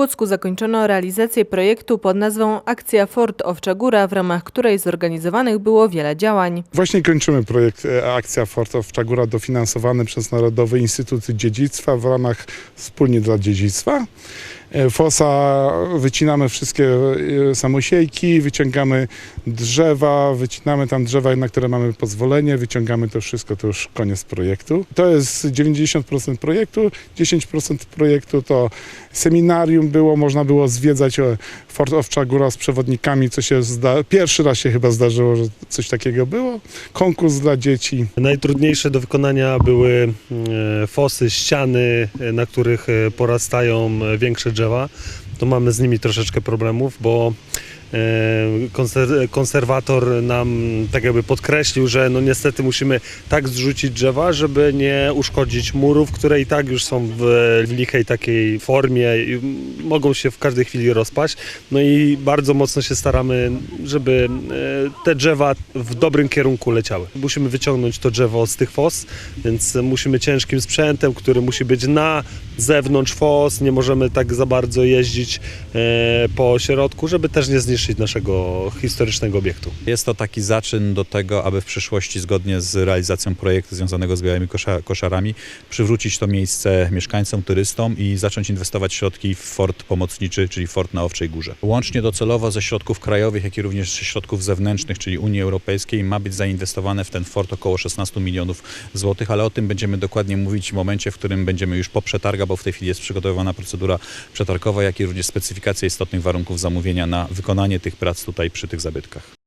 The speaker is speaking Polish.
Płocku zakończono realizację projektu pod nazwą Akcja Fort Owcza Góra, w ramach której zorganizowanych było wiele działań. Właśnie kończymy projekt e, Akcja Fort Owcza Góra dofinansowany przez Narodowy Instytut Dziedzictwa w ramach Wspólnie dla Dziedzictwa. E, Fosa, wycinamy wszystkie e, samosiejki, wyciągamy drzewa, wycinamy tam drzewa, na które mamy pozwolenie, wyciągamy to wszystko, to już koniec projektu. To jest 90% projektu, 10% projektu to seminarium było, można było zwiedzać e, Fort Owcza Góra z przewodnikami, co się zda... pierwszy raz się chyba zdarzyło, że coś takiego było. Konkurs dla dzieci. Najtrudniejsze do wykonania były e, fosy, ściany, na których porastają większe drzewa. To mamy z nimi troszeczkę problemów, bo konserwator nam tak jakby podkreślił, że no niestety musimy tak zrzucić drzewa, żeby nie uszkodzić murów, które i tak już są w w lichej takiej formie i mogą się w każdej chwili rozpaść. No i bardzo mocno się staramy, żeby e, te drzewa w dobrym kierunku leciały. Musimy wyciągnąć to drzewo z tych fos, więc musimy ciężkim sprzętem, który musi być na zewnątrz fos, nie możemy tak za bardzo jeździć e, po środku, żeby też nie zniszczyć naszego historycznego obiektu. Jest to taki zaczyn do tego, aby w przyszłości zgodnie z realizacją projektu związanego z białymi kosza, koszarami przywrócić to miejsce mieszkańcom, turystom i zacząć inwestować środki w fort pomocniczy, czyli fort na Owczej Górze. Łącznie docelowo ze środków krajowych, jak i również ze środków zewnętrznych, czyli Unii Europejskiej ma być zainwestowane w ten fort około 16 milionów złotych, ale o tym będziemy dokładnie mówić w momencie, w którym będziemy już po przetargach, bo w tej chwili jest przygotowywana procedura przetargowa, jak i również specyfikacja istotnych warunków zamówienia na wykonanie tych prac tutaj przy tych zabytkach.